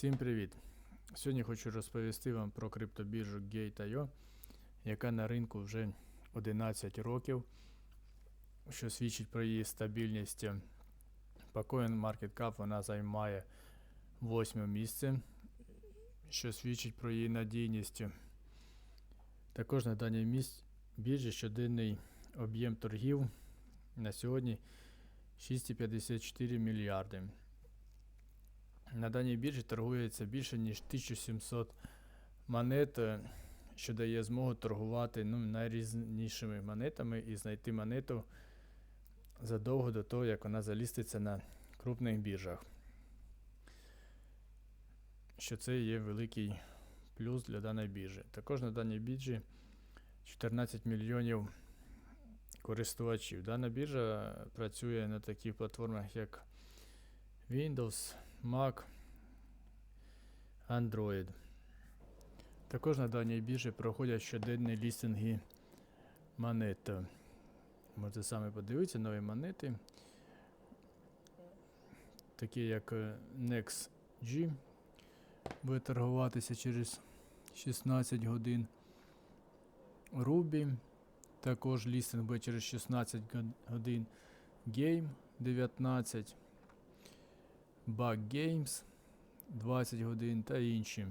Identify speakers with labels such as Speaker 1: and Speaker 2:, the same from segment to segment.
Speaker 1: Всім привіт! Сьогодні хочу розповісти вам про криптобіржу Gate.io, яка на ринку вже 11 років, що свідчить про її стабільність. По CoinMarketCap вона займає 8 місце, що свідчить про її надійність. Також на даній місць біржі щоденний об'єм торгів на сьогодні 6,54 мільярди. На даній біржі торгується більше ніж 1700 монет, е, що дає змогу торгувати ну, найрізнішими монетами і знайти монету задовго до того, як вона заліститься на крупних біржах. Що це є великий плюс для даної біржі. Також на даній біржі 14 мільйонів користувачів. Дана біржа працює на таких платформах, як Windows, Mac, Android. Також на даній біржі проходять щоденні лістинги монет. Можете самі подивитися нові монети. Такі як е, NextG буде торгуватися через 16 годин. Ruby також лістинг буде через 16 годин. Game 19. Bug Games 20 годин та інші.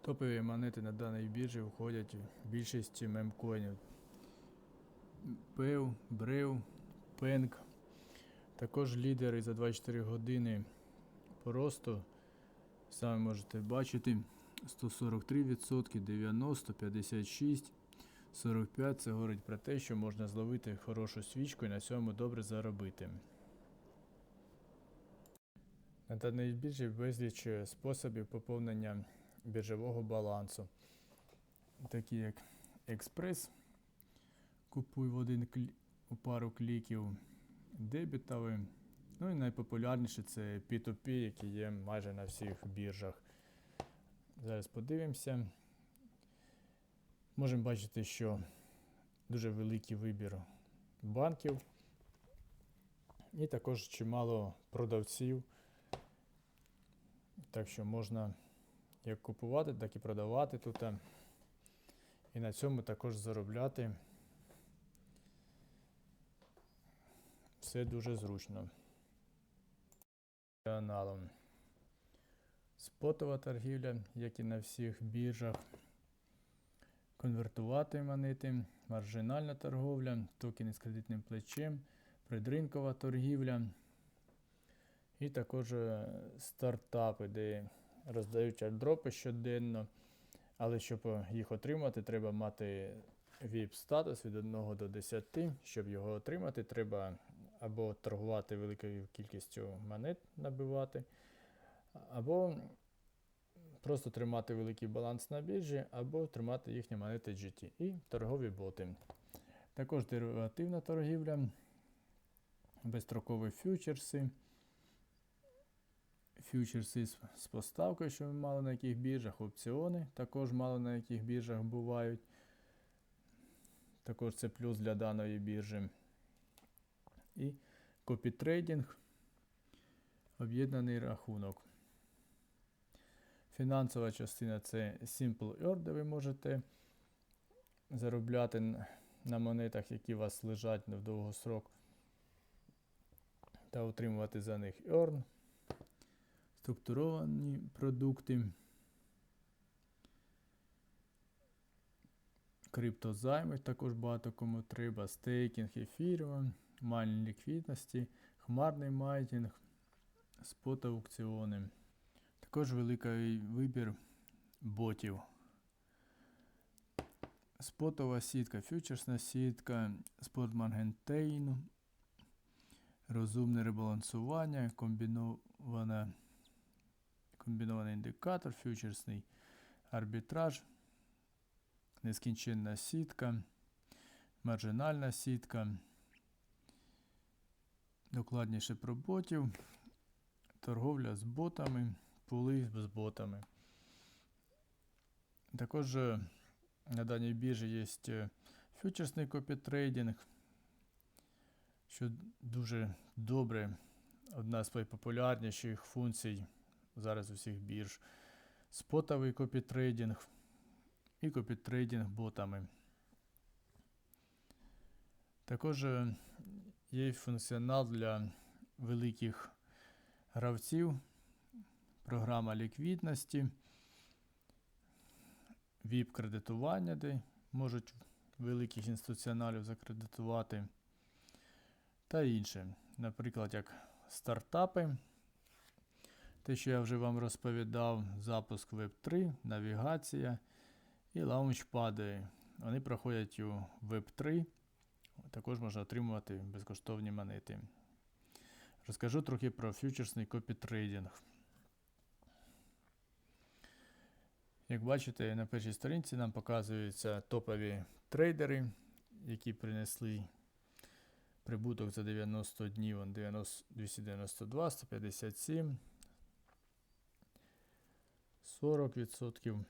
Speaker 1: Топові монети на даній біржі входять в більшість мемкоїнів. PEW, Brave, Peng. Також лідери за 24 години поросту. Саме можете бачити 143%, 90, 56, 45. Це говорить про те, що можна зловити хорошу свічку і на цьому добре заробити. На біржі безліч е, способів поповнення біржового балансу, такі як експрес, купуй в один клі... у пару кліків, дебітовий. Ну і найпопулярніше це P2P, який є майже на всіх біржах. Зараз подивимося. Можемо бачити, що дуже великий вибір банків, і також чимало продавців. Так що можна як купувати, так і продавати тут. І на цьому також заробляти. Все дуже зручно. Каналом. Спотова торгівля, як і на всіх біржах. Конвертувати монети, маржинальна торговля, токени з кредитним плечем, предринкова торгівля. І також е, стартапи, де роздають ардропи щоденно. Але щоб е, їх отримати, треба мати VIP-статус від 1 до 10. Щоб його отримати, треба або торгувати великою кількістю монет, набивати, або просто тримати великий баланс на біржі, або тримати їхні монети GT і торгові боти. Також деривативна торгівля, безстрокові фьючерси фьючерси з, поставкою, що ми мало на яких біржах, опціони також мало на яких біржах бувають. Також це плюс для даної біржі. І копітрейдинг, об'єднаний рахунок. Фінансова частина це Simple Earn, де ви можете заробляти на монетах, які у вас лежать в довгосрок, та отримувати за них Earn структуровані продукти, криптозайми також багато кому треба, стейкінг ефіріум, майнінг ліквідності, хмарний майнінг, спот аукціони. Також великий вибір ботів. Спотова сітка, фьючерсна сітка, спот Маргентейн, розумне ребалансування, комбінована комбінований індикатор, фьючерсний арбітраж, нескінченна сітка, маржинальна сітка, докладніше про ботів, торговля з ботами, пули з ботами. Також е, на даній біржі є е, фьючерсний копітрейдинг, що дуже добре, одна з найпопулярніших функцій зараз усіх бірж. Спотовий копітрейдинг і копітрейдинг ботами. Також е, є функціонал для великих гравців, програма ліквідності, ВІП-кредитування, де можуть великих інституціоналів закредитувати, та інше. Наприклад, як стартапи. Те, що я вже вам розповідав, запуск Web3, навігація і лаунчпади. Вони проходять у Web3. Також можна отримувати безкоштовні монети. Розкажу трохи про фьючерсний копітрейдинг. Як бачите, на першій сторінці нам показуються топові трейдери, які принесли прибуток за 90 днів 292, 157, 40%.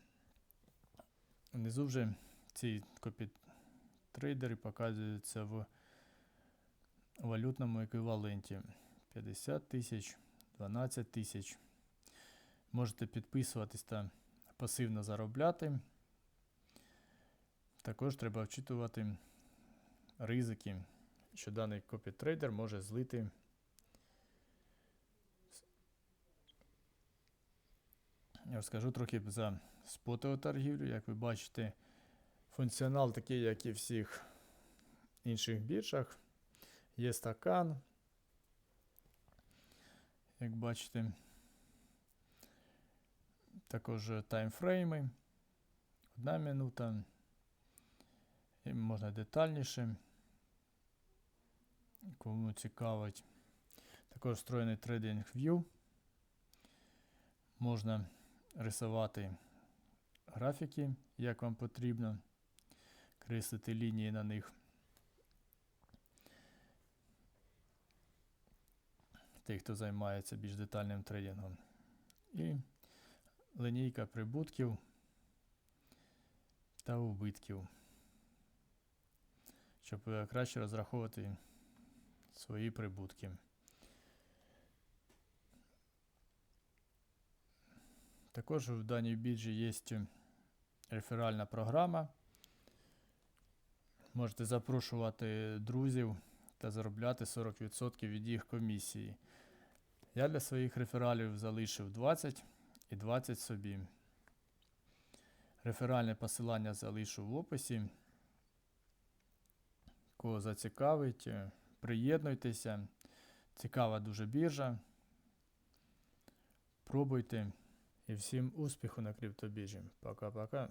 Speaker 1: Внизу вже ці копітрейдери показуються в валютному еквіваленті 50 тисяч, 12 тисяч. Можете підписуватись та пасивно заробляти. Також треба вчитувати ризики, що даний копітрейдер може злити Я розкажу трохи за спотову торгівлю. Як ви бачите, функціонал такий, як і всіх інших біржах. Є стакан. Як бачите, також таймфрейми. Одна минута. І можна детальніше. Кому цікавить. Також встроєний трейдинг View. Можна рисувати графіки, як вам потрібно, креслити лінії на них. Тих, хто займається більш детальним трейдингом. І лінійка прибутків та убитків, щоб краще розраховувати свої прибутки. Також в даній біржі є реферальна програма. Можете запрошувати друзів та заробляти 40% від їх комісії. Я для своїх рефералів залишив 20 і 20 собі. Реферальне посилання залишу в описі. Кого зацікавить, е, приєднуйтеся. Цікава дуже біржа. Пробуйте. І всім успіху на криптобіжі. Пока-пока.